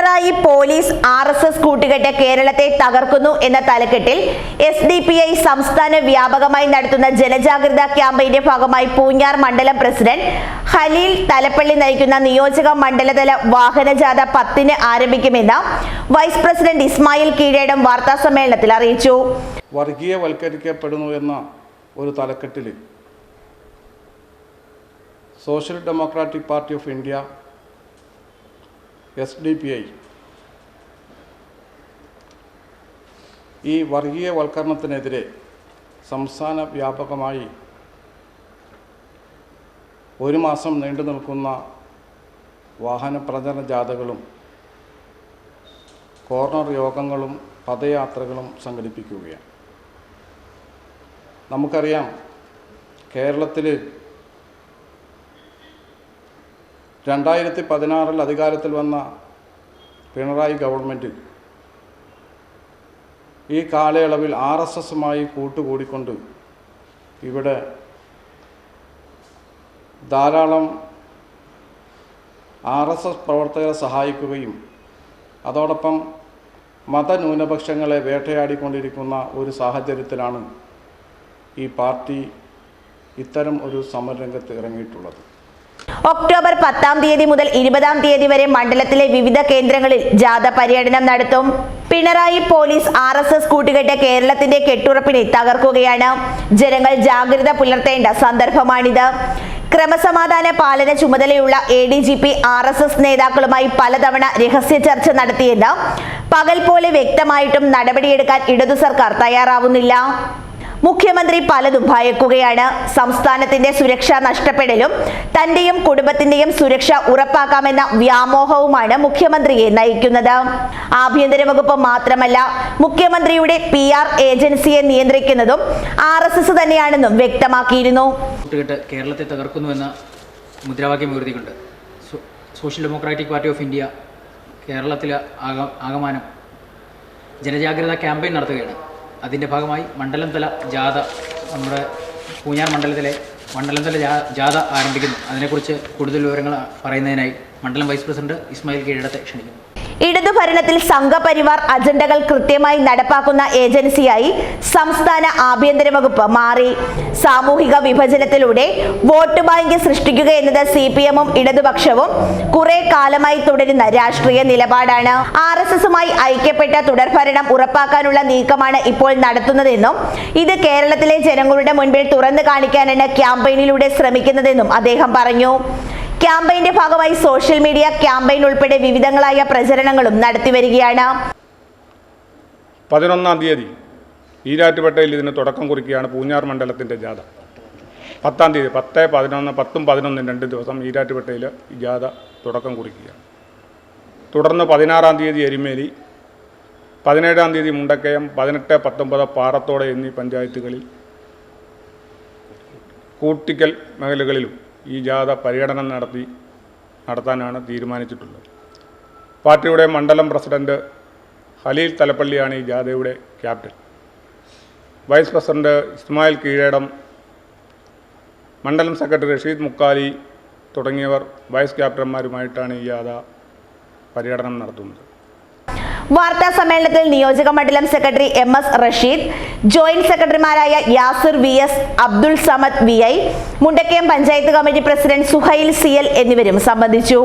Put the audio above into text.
Pinarayi police R S S കൂട്ടുകെട്ട് കേരളത്തെ തകർക്കുന്നു എന്ന തലക്കെട്ടിൽ എസ് ഡി പി ഐ സംസ്ഥാന വ്യാപകമായി നടത്തുന്ന ജനജാഗ്രതാ ക്യാമ്പയിന്റെ ഭാഗമായി പൂഞ്ഞാർ മണ്ഡലം പ്രസിഡന്റ് ഹലീൽ തലപ്പള്ളി നയിക്കുന്ന നിയോജക മണ്ഡലതല വാഹനജാഥ പത്തിന് ആരംഭിക്കുമെന്ന് വൈസ് പ്രസിഡന്റ് ഇസ്മായിൽ കീഴേടം വാർത്താസമ്മേളനത്തിൽ അറിയിച്ചു. വർഗീയവൽക്കരിക്കപ്പെടുന്നു എന്ന ഒരു തലക്കെട്ടിൽ social democratic party of India S D P I. ഈ വർഗീയവൽക്കരണത്തിനെതിരെ സംസ്ഥാന വ്യാപകമായി ഒരു മാസം നീണ്ടു നിൽക്കുന്ന വാഹന പ്രചരണ ജാഥകളും കോർണർ യോഗങ്ങളും പദയാത്രകളും സംഘടിപ്പിക്കുകയാണ്. നമുക്കറിയാം കേരളത്തിൽ രണ്ടായിരത്തി പതിനാറിൽ അധികാരത്തിൽ വന്ന പിണറായി ഗവൺമെന്റ് ഈ കാലയളവിൽ ആർ എസ് എസുമായി കൂട്ടുകൂടിക്കൊണ്ട് ഇവിടെ ധാരാളം ആർ എസ് എസ് പ്രവർത്തകരെ സഹായിക്കുകയും അതോടൊപ്പം മതന്യൂനപക്ഷങ്ങളെ വേട്ടയാടിക്കൊണ്ടിരിക്കുന്ന ഒരു സാഹചര്യത്തിലാണ് ഈ പാർട്ടി ഇത്തരം ഒരു സമരരംഗത്ത് ഇറങ്ങിയിട്ടുള്ളത്. ഒക്ടോബർ പത്താം തീയതി മുതൽ ഇരുപതാം തീയതി വരെ മണ്ഡലത്തിലെ വിവിധ കേന്ദ്രങ്ങളിൽ ജാഥ പര്യടനം നടത്തും. Pinarayi police R S S കൂട്ടുകെട്ട് കേരളത്തിന്റെ കെട്ടുറപ്പിനെ തകർക്കുകയാണ്. ജനങ്ങൾ ജാഗ്രത പുലർത്തേണ്ട സന്ദർഭമാണിത്. ക്രമസമാധാന പാലന ചുമതലയുള്ള A D G P R S S നേതാക്കളുമായി പലതവണ രഹസ്യ ചർച്ച നടത്തിയെന്ന് പകൽ പോലെ വ്യക്തമായിട്ടും നടപടിയെടുക്കാൻ ഇടതു സർക്കാർ തയ്യാറാവുന്നില്ല. മുഖ്യമന്ത്രി പലതും ഭയക്കുകയാണ്. സംസ്ഥാനത്തിന്റെ സുരക്ഷ നഷ്ടപ്പെടലും തന്റെയും കുടുംബത്തിന്റെയും സുരക്ഷ ഉറപ്പാക്കാമെന്ന വ്യാമോഹവുമാണ് മുഖ്യമന്ത്രിയെ നയിക്കുന്നത്. ആഭ്യന്തര വകുപ്പ് മാത്രമല്ല മുഖ്യമന്ത്രിയുടെ പി ആർ ഏജൻസിയെ നിയന്ത്രിക്കുന്നതും ആർ എസ് എസ് തന്നെയാണെന്നും വ്യക്തമാക്കിയിരുന്നു. കേരളത്തെ തകർക്കുന്നുവെന്ന മുദ്രാവാക്യം ഉയർത്തിക്കൊണ്ട് social democratic party of India കേരളത്തിലെ ആഗമനം ജനജാഗ്രതാ ക്യാമ്പയിൻ നടത്തുകയാണ്. അതിന്റെ ഭാഗമായി മണ്ഡലം തല ജാഥ നമ്മുടെ പൂഞ്ഞാർ മണ്ഡലത്തിലെ മണ്ഡലം തല ജാ- ജാഥ ആരംഭിക്കുന്നു. അതിനെക്കുറിച്ച് കൂടുതൽ വിവരങ്ങൾ പറയുന്നതിനായി മണ്ഡലം വൈസ് പ്രസിഡന്റ് ഇസ്മായിൽ കീഴടത്തെ ക്ഷണിക്കുന്നു. ഇടതു ഭരണത്തിൽ സംഘപരിവാർ അജണ്ടകൾ കൃത്യമായി നടപ്പാക്കുന്ന ഏജൻസിയായി സംസ്ഥാന ആഭ്യന്തര വകുപ്പ് മാറി. സാമൂഹിക വിഭജനത്തിലൂടെ വോട്ട് ബാങ്ക് സൃഷ്ടിക്കുക എന്നത് സി പി എമ്മും ഇടതുപക്ഷവും കുറെ കാലമായി തുടരുന്ന രാഷ്ട്രീയ നിലപാടാണ്. ആർ എസ് എസുമായി ഐക്യപ്പെട്ട തുടർഭരണം ഉറപ്പാക്കാനുള്ള നീക്കമാണ് ഇപ്പോൾ നടത്തുന്നതെന്നും ഇത് കേരളത്തിലെ ജനങ്ങളുടെ മുൻപിൽ തുറന്നു കാണിക്കാനാണ് ക്യാമ്പയിനിലൂടെ ശ്രമിക്കുന്നതെന്നും അദ്ദേഹം പറഞ്ഞു. ക്യാമ്പയിന്റെ ഭാഗമായി സോഷ്യൽ മീഡിയ ക്യാമ്പയിൻ ഉൾപ്പെടെ വിവിധങ്ങളായ പ്രചരണങ്ങളും നടത്തിവരികയാണ് പതിനൊന്നാം തീയതി ഈരാറ്റുപേട്ടയിൽ ഇതിന് തുടക്കം കുറിക്കുകയാണ് പൂഞ്ഞാർ മണ്ഡലത്തിന്റെ ജാഥ. പത്താം തീയതി പത്ത് പതിനൊന്ന് പത്തും പതിനൊന്നും രണ്ട് ദിവസം ഈരാറ്റുപേട്ടയിൽ ജാഥ തുടക്കം കുറിക്കുകയാണ്. തുടർന്ന് പതിനാറാം തീയതി എരുമേലി പതിനേഴാം തീയതി മുണ്ടക്കയം പതിനെട്ട് പത്തൊമ്പത് പാറത്തോട് എന്നീ പഞ്ചായത്തുകളിൽ കൂട്ടിക്കൽ മേഖലകളിലും ഈ ജാഥ പര്യടനം നടത്തി നടത്താനാണ് തീരുമാനിച്ചിട്ടുള്ളത്. പാർട്ടിയുടെ മണ്ഡലം പ്രസിഡന്റ് ഹലീൽ തലപ്പള്ളിയാണ് ഈ ജാഥയുടെ captain. Vice president Ismail Keezhedam മണ്ഡലം സെക്രട്ടറി റഷീദ് മുക്കാലി തുടങ്ങിയവർ വൈസ് ക്യാപ്റ്റന്മാരുമായിട്ടാണ് ഈ ജാഥ പര്യടനം നടത്തുന്നത്. വാർത്താ സമ്മേളനത്തിൽ നിയോജക മണ്ഡലം secretary M S Rasheed joint സെക്രട്ടറിമാരായ Yasir V S Abdul Samad V I Mundakayam panchayat committee president Suhail C L എന്നിവരും സംബന്ധിച്ചു.